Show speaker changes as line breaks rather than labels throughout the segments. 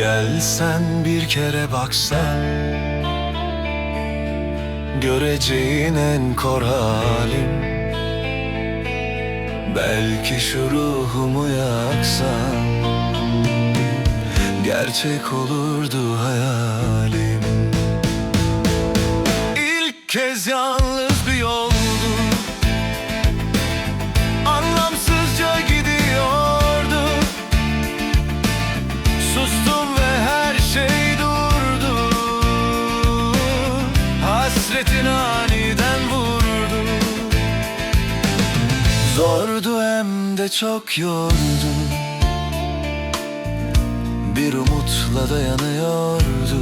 Gelsen bir kere baksan Göreceğin en kor halim. Belki şu ruhumu yaksan Gerçek olurdu hayalim. İlk kez yalnız bir yoldu Hasretin aniden vurdu Zordu hem de çok yordu Bir umutla dayanıyordu.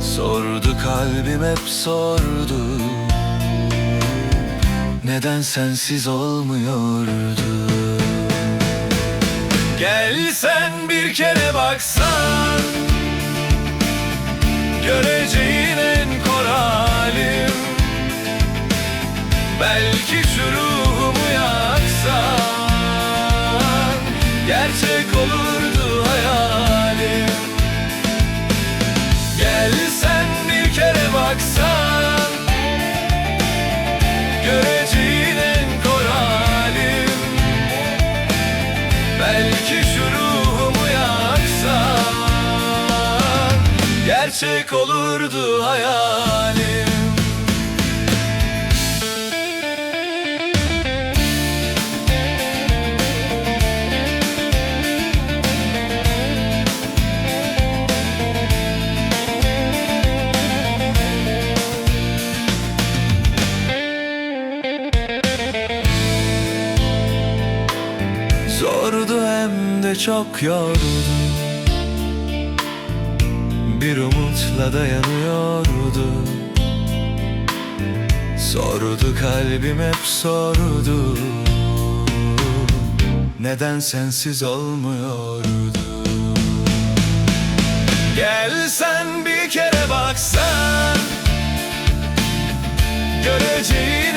Sordu kalbim hep sordu. Neden sensiz olmuyordu? Gelsen bir kere baksan Belki şu ruhumu yaksan Gerçek olurdu hayalim. Gelsen bir kere baksan Göreceğin en kor halim. Belki şu ruhumu yaksan Gerçek olurdu hayalim Zordu hem de çok yordu. Bir umutla dayanıyordu. Sordu kalbim hep sordu. Neden sensiz olmuyordu? Gelsen bir kere baksan. Göreceğin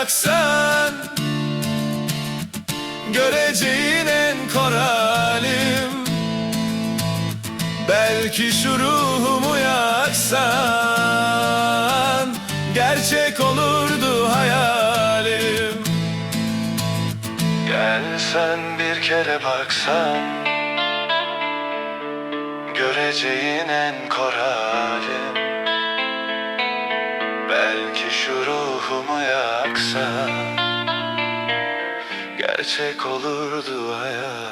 baksan Göreceğin en kor halim. Belki şu ruhumu yaksan Gerçek olurdu hayalim. Gelsen bir kere baksan Göreceğin en kor halim Belki şu ruhumu yaksan Gerçek olurdu hayalim